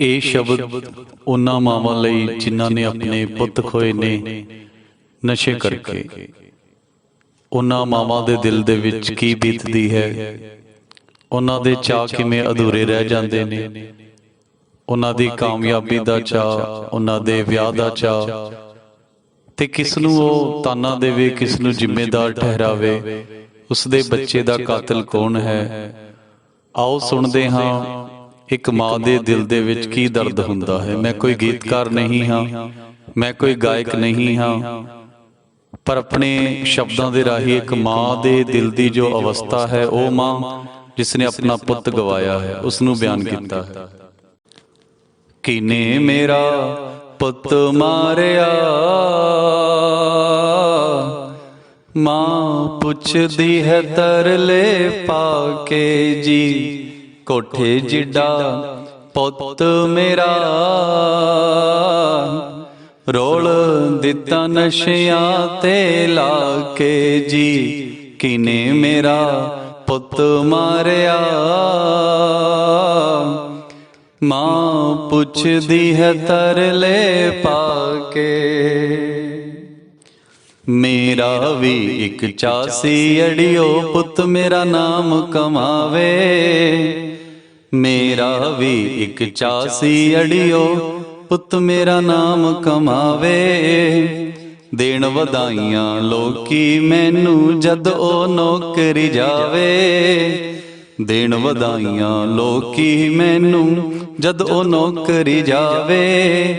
ਇਹ ਸ਼ਬਦ ਉਹਨਾਂ ਮਾਵਾਂ ਲਈ ਜਿਨ੍ਹਾਂ ਨੇ ਆਪਣੇ ਪੁੱਤ ਖੋਏ ਨੇ, ਨਸ਼ੇ ਕਰਕੇ। ਉਹਨਾਂ ਮਾਵਾਂ ਦੇ ਦਿਲ ਦੇ ਵਿੱਚ ਕੀ ਬੀਤਦੀ ਹੈ? ਉਹਨਾਂ ਦੇ ਚਾਹ ਕਿਵੇਂ ਅਧੂਰੇ ਰਹਿ ਜਾਂਦੇ ਨੇ? ਉਹਨਾਂ ਦੀ ਕਾਮਯਾਬੀ ਦਾ ਚਾਹ ਉਹਨਾਂ ਦੇ ਵਿਆਹ ਦਾ ਚਾਹ ਤੇ ਕਿਸ ਨੂੰ ਉਹ ਤਾਨਾ ਦੇਵੇ, ਕਿਸ ਨੂੰ ਜ਼ਿੰਮੇਦਾਰ ਠਹਿਰਾਵੇ? ਉਸ ਦੇ ਬੱਚੇ ਦਾ ਕਾਤਲ ਕੌਣ ਹੈ? ਆਓ ਸੁਣਦੇ ਹਾਂ ਇੱਕ ਮਾਂ ਦੇ ਦਿਲ ਦੇ ਵਿੱਚ ਕੀ ਦਰਦ ਹੁੰਦਾ ਹੈ? ਮੈਂ ਕੋਈ ਗੀਤਕਾਰ ਨਹੀਂ ਹਾਂ। ਮੈਂ ਕੋਈ ਗਾਇਕ ਨਹੀਂ ਹਾਂ। ਪਰ ਆਪਣੇ ਸ਼ਬਦਾਂ ਦੇ ਰਾਹੀਂ ਇੱਕ ਮਾਂ ਦੇ ਦਿਲ ਦੀ ਜੋ ਅਵਸਥਾ ਹੈ, ਉਹ ਮਾਂ ਜਿਸ ਨੇ ਆਪਣਾ ਪੁੱਤ ਗਵਾਇਆ ਹੈ ਉਸ ਨੂੰ ਬਿਆਨ ਕੀਤਾ ਹੈ। ਕਿਨੇ ਮੇਰਾ ਪੁੱਤ ਮਾਰਿਆ? ਮਾਂ ਪੁੱਛਦੀ ਹੈ ਤਰਲੇ ਪਾ ਕੇ ਜੀ। ਕੋਠੇ ਜਿੱਡਾ ਪੁੱਤ ਮੇਰਾ। ਰੋਲ ਦਿੱਤਾ ਨਸ਼ਿਆਂ ਤੇ ਲਾ ਕੇ ਜੀ। ਕਿਨੇ ਮੇਰਾ ਪੁੱਤ ਮਾਰਿਆ। ਮਾਂ ਪੁੱਛਦੀ ਹੈ ਤਰਲੇ ਪਾ ਕੇ। ਮੇਰਾ ਵੀ ਇੱਕ ਚਾਸੀ ਅੜਿਓ ਪੁੱਤ ਮੇਰਾ ਨਾਮ ਕਮਾਵੇ। ਮੇਰਾ ਵੀ ਇੱਕ ਚਾਸੀ ਅੜਿਓ ਪੁੱਤ ਮੇਰਾ ਨਾਮ ਕਮਾਵੇ। ਦੇਣ ਵਧਾਈਆਂ ਲੋਕੀ ਮੈਨੂੰ ਜਦ ਉਹ ਨੌਕਰੀ ਜਾਵੇ। ਦੇਣ ਵਧਾਈਆਂ ਲੋਕੀ ਮੈਨੂੰ ਜਦ ਉਹ ਨੌਕਰੀ ਜਾਵੇ।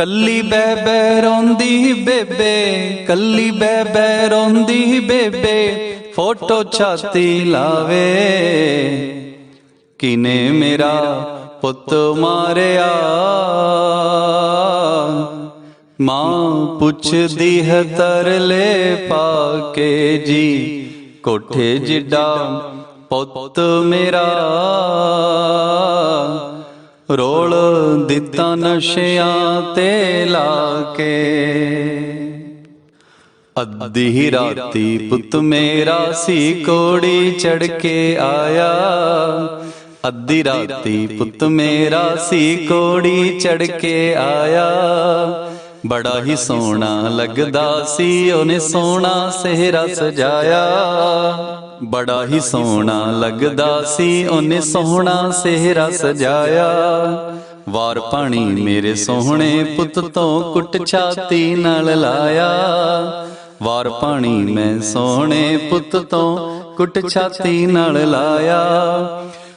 ਕੱਲੀ ਬੈ ਬੈ ਰੋਂਦੀ ਬੇਬੇ, ਕੱਲੀ ਬੈ ਬੈ ਰੋਂਦੀ ਬੇਬੇ, ਫੋਟੋ ਛਾਤੀ ਲਾਵੇ। ਕਿਨੇ ਮੇਰਾ ਪੁੱਤ ਮਾਰਿਆ? ਮਾਂ ਪੁੱਛਦੀ ਹੈ ਤਰਲੇ ਪਾ ਕੇ ਜੀ, ਕੋਠੇ ਜਿੱਡਾ ਪੁੱਤ ਮੇਰਾ। ਰੋਲ ਦਿੱਤਾ ਨਸ਼ਿਆਂ ਤੇ ਲਾ ਕੇ। ਅੱਧੀ ਰਾਤੀ ਪੁੱਤ ਮੇਰਾ ਸੀ ਕੋੜੀ ਚੜ ਕੇ ਆਇਆ। ਅੱਧੀ ਰਾਤੀ ਪੁੱਤ ਮੇਰਾ ਸੀ ਕੋੜੀ ਚੜ ਕੇ ਆਇਆ। ਬੜਾ ਹੀ ਸੋਹਣਾ ਲੱਗਦਾ ਸੀ, ਉਹਨੇ ਸੋਹਣਾ ਸਿਹਰਾ ਸਜਾਇਆ। ਬੜਾ ਹੀ ਸੋਹਣਾ ਲੱਗਦਾ ਸੀ, ਉਹਨੇ ਸੋਹਣਾ ਸਿਹਰਾ ਸਜਾਇਆ। ਵਾਰ ਪਾਣੀ ਮੇਰੇ ਸੋਹਣੇ ਪੁੱਤ ਤੋਂ ਕੁੱਟ ਛਾਤੀ ਨਾਲ ਲਾਇਆ। ਵਾਰ ਪਾਣੀ ਮੈਂ ਸੋਹਣੇ ਪੁੱਤ ਤੋਂ ਕੁੱਟ ਛਾਤੀ ਨਾਲ ਲਾਇਆ।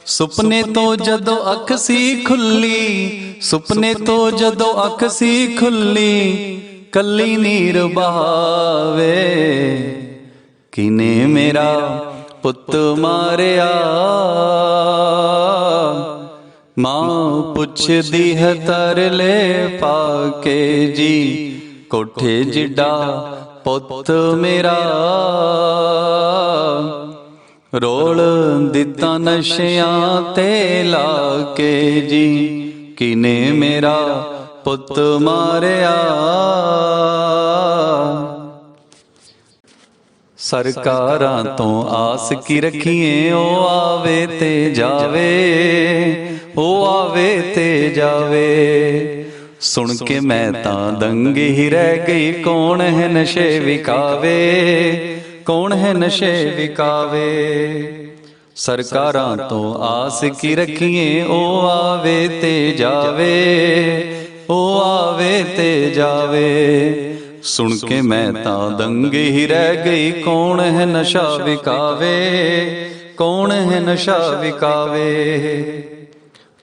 ਸੁਪਨੇ ਤੋਂ ਜਦੋਂ ਅੱਖ ਸੀ ਖੁੱਲੀ, ਸੁਪਨੇ ਤੋਂ ਜਦੋਂ ਅੱਖ ਸੀ ਖੁੱਲੀ, ਕੱਲੀ ਨੀਰ ਬਹਾਵੇ। ਕਿਨੇ ਮੇਰਾ ਪੁੱਤ ਮਾਰਿਆ। ਮਾਂ ਪੁੱਛਦੀ ਹੈ ਤਰਲੇ ਪਾ ਕੇ ਜੀ, ਕੋਠੇ ਜਿੱਡਾ ਪੁੱਤ ਮੇਰਾ। ਰੋਲ ਦਿੱਤਾ ਨਸ਼ਿਆਂ ਤੇ ਲਾ ਕੇ ਜੀ, ਕਿਨੇ ਮੇਰਾ ਪੁੱਤ ਮਾਰਿਆ। ਸਰਕਾਰਾਂ ਤੋਂ ਆਸ ਕੀ ਰੱਖੀਏ? ਉਹ ਆਵੇ ਤੇ ਜਾਵੇ, ਉਹ ਆਵੇ ਤੇ ਜਾਵੇ। ਸੁਣ ਕੇ ਮੈਂ ਤਾਂ ਦੰਗੀ ਹੀ ਰਹਿ ਗਈ, ਕੌਣ ਹੈ ਨਸ਼ੇ ਵਿਕਾਵੇ? ਕੌਣ ਹੈ ਨਸ਼ੇ ਵਿਕਾਵੇ? ਸਰਕਾਰਾਂ ਤੋਂ ਆਸ ਕੀ ਰੱਖੀਏ? ਉਹ ਆਵੇ ਤੇ ਜਾਵੇ, ਉਹ ਆਵੇ ਤੇ ਜਾਵੇ। ਸੁਣ ਕੇ ਮੈਂ ਤਾਂ ਦੰਗ ਹੀ ਰਹਿ ਗਈ। ਕੌਣ ਹੈ ਨਸ਼ਾ ਵਿਕਾਵੇ? ਕੌਣ ਹੈ ਨਸ਼ਾ ਵਿਕਾਵੇ?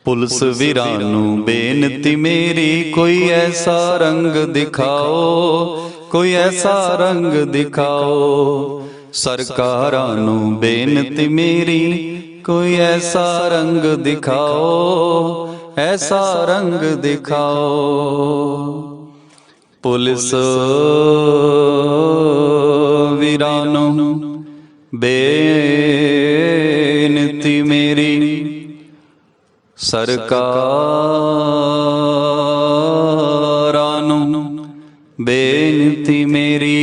ਪੁਲਿਸ ਵੀਰਾਂ ਨੂੰ ਬੇਨਤੀ ਮੇਰੀ ਕੋਈ ਐਸਾ ਰੰਗ ਦਿਖਾਓ। ਕੋਈ ਐਸਾ ਰੰਗ ਦਿਖਾਓ। ਸਰਕਾਰਾਂ ਨੂੰ ਬੇਨਤੀ ਮੇਰੀ ਕੋਈ ਐਸਾ ਰੰਗ ਦਿਖਾਓ। ਐਸਾ ਰੰਗ ਦਿਖਾਓ। ਪੁਲਿਸ ਵੀਰਾਂ ਨੂੰ ਬੇਨਤੀ ਮੇਰੀ ਸਰਕਾਰਾਂ ਨੂੰ ਬੇਨਤੀ ਮੇਰੀ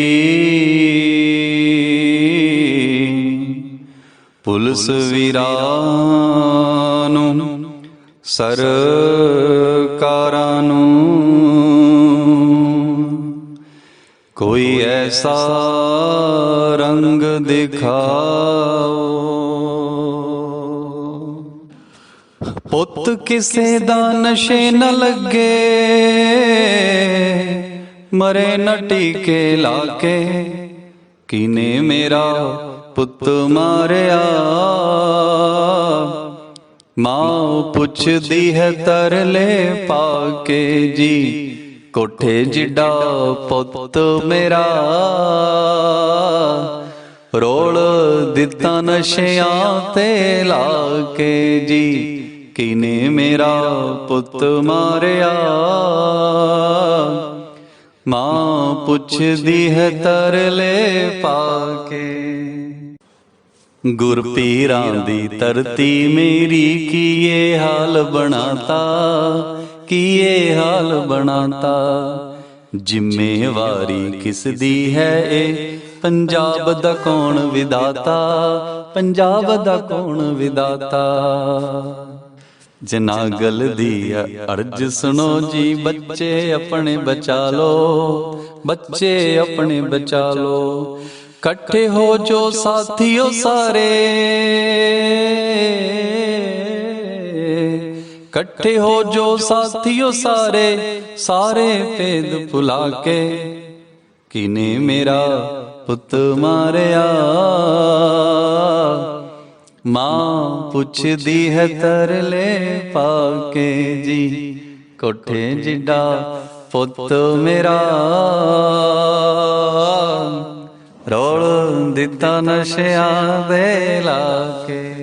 ਪੁਲਿਸ ਵੀਰਾਂ ਨੂੰ ਸਰਕਾਰਾਂ ਨੂੰ ਕੋਈ ਐਸਾ ਰੰਗ ਦਿਖਾਓ। ਪੁੱਤ ਕਿਸੇ ਦਾ ਨਸ਼ੇ ਨ ਲੱਗੇ ਮਰੇ ਨ ਟੀਕੇ ਲਾ ਕੇ ਕਿਨੇ ਮੇਰਾ ਪੁੱਤ ਮਾਰਿਆ? ਮਾਂ ਪੁੱਛਦੀ ਹੈ ਤਰਲੇ ਪਾ ਕੇ ਜੀ ਕੋਠੇ ਜਿੱਡਾ ਪੁੱਤ ਮੇਰਾ। ਰੋਲ ਦਿੱਤਾ ਨਸ਼ਿਆਂ ਤੇ ਲਾ ਕੇ ਜੀ। ਕਿਨੇ ਮੇਰਾ ਪੁੱਤ ਮਾਰਿਆ। ਮਾਂ ਪੁੱਛਦੀ ਹੈ ਤਰਲੇ ਪਾ ਕੇ। ਗੁਰ ਪੀਰਾਂ ਦੀ ਧਰਤੀ ਮੇਰੀ ਕੀਏ ਹਾਲ ਬਣਾਤਾ? ਕੀਏ ਹਾਲ ਬਣਾਤਾ? ਜ਼ਿੰਮੇਵਾਰੀ ਕਿਸ ਦੀ ਹੈ ਇਹ ਪੰਜਾਬ ਦਾ ਕੌਣ ਵਿਦਾਤਾ? ਪੰਜਾਬ ਦਾ ਕੌਣ ਵਿਦਾਤਾ? ਜਨਾਗਲ ਦੀ ਅਰਜ ਸੁਣੋ ਜੀ, ਬੱਚੇ ਆਪਣੇ ਬਚਾ ਲੋ। ਬੱਚੇ ਆਪਣੇ ਬਚਾ ਲੋ। ਇਕੱਠੇ ਹੋ ਜੋ ਸਾਥੀਓ ਸਾਰੇ। ਇਕੱਠੇ ਹੋ ਜੋ ਸਾਥੀਓ ਸਾਰੇ ਸਾਰੇ ਭੇਦ ਭੁਲਾ ਕੇ ਕਿਨੇ ਮੇਰਾ ਪੁੱਤ ਮਾਰਿਆ? ਮਾਂ ਪੁੱਛਦੀ ਹੈ ਤਰਲੇ ਪਾ ਕੇ ਜੀ, ਕੋਠੇ ਜਿੱਡਾ ਪੁੱਤ ਮੇਰਾ। ਰੋਲ ਦਿੱਤਾ ਨਸ਼ਿਆਂ ਦੇ ਲਾ ਕੇ